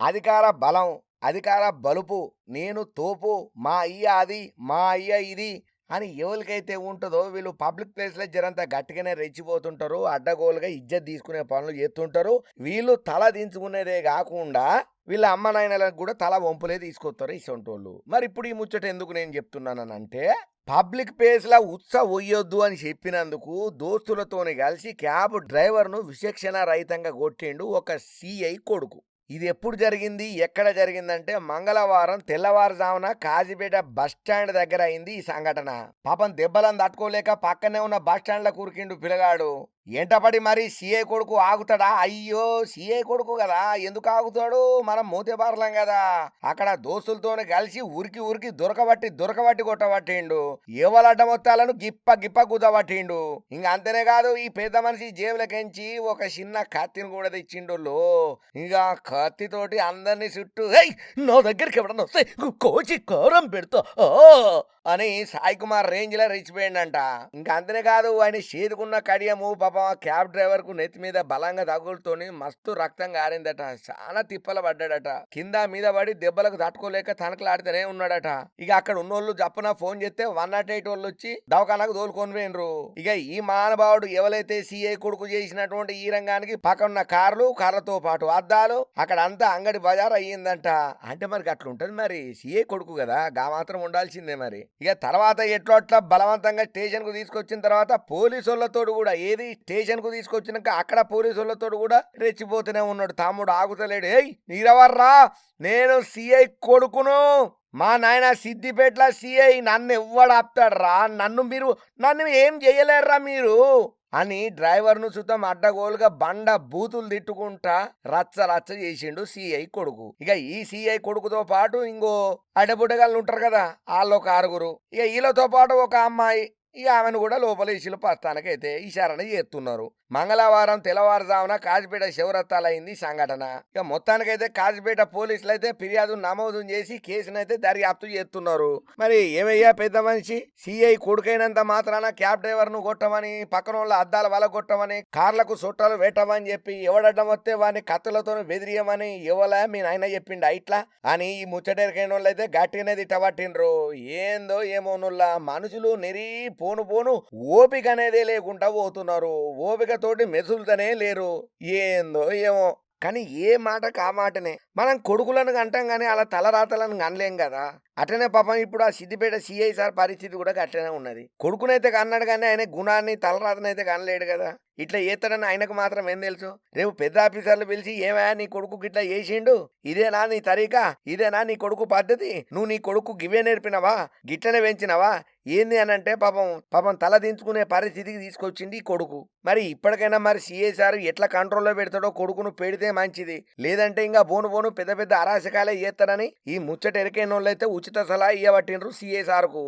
అధికార బలం అధికార బలుపు నేను తోపు మా అయ్య అది మా అయ్య ఇది అని ఎవరికైతే ఉంటుందో వీళ్ళు పబ్లిక్ ప్లేస్లో జరంత గట్టిగానే రెచ్చిపోతుంటారు అడ్డగోలుగా ఇజ్జత్ తీసుకునే పనులు చేస్తుంటారు. వీళ్ళు తల దించుకునేదే కాకుండా వీళ్ళ అమ్మ నాయనలకు కూడా తల వంపులే తీసుకొస్తారు ఇసొంటోళ్ళు. మరి ఇప్పుడు ఈ ముచ్చట ఎందుకు నేను చెప్తున్నానంటే పబ్లిక్ ప్లేస్లో ఉత్స వయ్యొద్దు అని చెప్పినందుకు దోస్తులతోని కలిసి క్యాబ్ డ్రైవర్ను విచక్షణ రహితంగా కొట్టిండు ఒక సిఐ కొడుకు. ఇది ఎప్పుడు జరిగింది? ఎక్కడ జరిగిందంటే మంగళవారం తెల్లవారుజామున కాజీపేట బస్ స్టాండ్ దగ్గర అయింది ఈ సంఘటన. పాపం దెబ్బలను తట్టుకోలేక పక్కనే ఉన్న బస్ స్టాండ్లో కూరికిండు పిలగాడు ఎంటపడి మరి సీఏ కొడుకు ఆగుతాడా? అయ్యో సీఏ కొడుకు కదా ఎందుకు ఆగుతాడు? మనం మూతేబారలం కదా. అక్కడ దోస్తులతోనే కలిసి ఉరికి ఉరికి దొరకబట్టి దొరకబట్టి కొట్టబట్టిండు. ఎవలడ్డ మొత్తాలను గిప్ప గిప్ప గుద్దబట్టిండు ఇంకా అంతేనే కాదు ఈ పెద్ద మనిషి జేబులకెంచి ఒక చిన్న కత్తిని కూడా తెచ్చిండు ఇంకా కత్తితోటి అందరినీ చుట్టూ నా దగ్గరికి ఎవడన్నా వస్తే కోచి కారం పెడతా. అని సాయి కుమార్ రేంజ్లో రెచ్చిపోయిండంట. ఇంకా అంతనే కాదు ఆయన చేదుకున్న కడియము పాపం ఆ క్యాబ్ డ్రైవర్కు నెత్తి మీద బలంగా తగులుతోని మస్తు రక్తం గారిందట. చాలా తిప్పల పడ్డాడట. కింద మీద పడి దెబ్బలకు తట్టుకోలేక తనకలాడితేనే ఉన్నాడట. ఇక అక్కడ ఉన్నోళ్ళు జప్పున ఫోన్ చేస్తే వన్ నాట్ ఎయిట్ వాళ్ళు వచ్చి దవాఖానకు తోలుకొని పోయినరు. ఇక ఈ మహానుభావుడు ఎవరైతే సిఐ కొడుకు చేసినటువంటి ఈ రంగానికి పక్కన కార్లు కార్లతో పాటు అద్దాలు అక్కడ అంతా అంగడి బజార్ అయ్యిందంట అంటే మరి అట్లుంటది మరి. సిఐ కొడుకు కదా గా మాత్రం ఉండాల్సిందే మరి. ఇక తర్వాత ఎట్లా అట్లా బలవంతంగా స్టేషన్కు తీసుకొచ్చిన తర్వాత పోలీసు కూడా ఏది స్టేషన్కు తీసుకొచ్చినాక అక్కడ పోలీసు కూడా రెచ్చిపోతూనే ఉన్నాడు. తమ్ముడు ఆగుతలేడు. ఏయ్ నీరవర్రా నేను సిఐ కొడుకును. మా నాయన సిద్దిపేటలో సిఐ నన్ను ఎవ్వడు ఆపుతాడ్రా నన్ను మీరు నన్ను ఏం చేయలేరురా మీరు? అని డ్రైవర్ను చూద్దాం అడ్డగోలుగా బండ బూతులు తిట్టుకుంటా రచ్చ రచ్చ చేసిండు సిఐ కొడుకు. ఇక ఈ సిఐ కొడుకుతో పాటు ఇంకో అడబుడగాళ్ళు ఉంటారు కదా వాళ్ళు ఒక ఆరుగురు. ఇక వీళ్ళతో పాటు ఒక అమ్మాయి. ఇక ఆమెను కూడా లోపల ఇసులు ప్రస్తానికైతే ఇషారణ చేస్తున్నారు. మంగళవారం తెల్లవారుజామున కాజిపేట శివరత్తాలైంది సంఘటన. ఇక మొత్తానికైతే కాజిపేట పోలీసులు అయితే ఫిర్యాదు నమోదు చేసి కేసునైతే దర్యాప్తు చేస్తున్నారు. మరి ఏమయ్యా పెద్ద మనిషి? సిఐ కొడుకైనంత మాత్రాన క్యాబ్ డ్రైవర్ను కొట్టమని పక్కన వాళ్ళ అద్దాల వల కొట్టమని కార్లకు చుట్టాలు పెట్టమని చెప్పి ఎవడడ్డం వస్తే వాడిని కత్తులతో బెదిరియమని ఎవలా మీ నాయన చెప్పిండు ఇట్లా? అని ఈ ముచ్చటెరకైన వాళ్ళు అయితే గట్టిగానే తిట్టబట్టిండ్రు. ఏందో ఏమోనుల్లా మనుషులు నెరీ పోను పోను ఓపిక అనేదే లేకుండా పోతున్నారు. ఓపిక తోటి మెసులుతనే లేరు. ఏందో ఏమో. కానీ ఏ మాటకు ఆ మాటనే. మనం కొడుకులను అంటాం కానీ అలా తలరాతలను అనలేం కదా. అట్లనే పాపం ఇప్పుడు ఆ సిద్దిపేట సిఐ సార్ పరిస్థితి కూడా అట్లనే ఉన్నది. కొడుకునైతే కన్నాడు కానీ ఆయన గుణాన్ని తలరాతనైతే కనలేడు కదా. ఇట్లా చేస్తాడని ఆయనకు మాత్రం ఏం తెలుసు? రేపు పెద్ద ఆఫీసర్లు పిలిచి ఏమయ్యా నీ కొడుకు ఇట్లా చేసిండు? ఇదేనా నీ తరీకా? ఇదేనా నీ కొడుకు పద్ధతి? నువ్వు నీ కొడుకు గివే నేర్పినవా? గిట్లనే పెంచినవా? ఏంది అని అంటే పాపం పాపం తల దించుకునే పరిస్థితికి తీసుకొచ్చింది ఈ కొడుకు. మరి ఇప్పటికైనా మరి సిఐసార్ ఎట్లా కంట్రోల్లో పెడతాడో కొడుకును పెడితే మంచిది. లేదంటే ఇంకా బోను బోను పెద్ద పెద్ద అరాచకాలే చేస్తాడని ఈ ముచ్చట ఎరికైన వాళ్ళు అయితే ఉచిత సలహా ఇవ్వబట్టిండ్రు సిఏ సార్కు.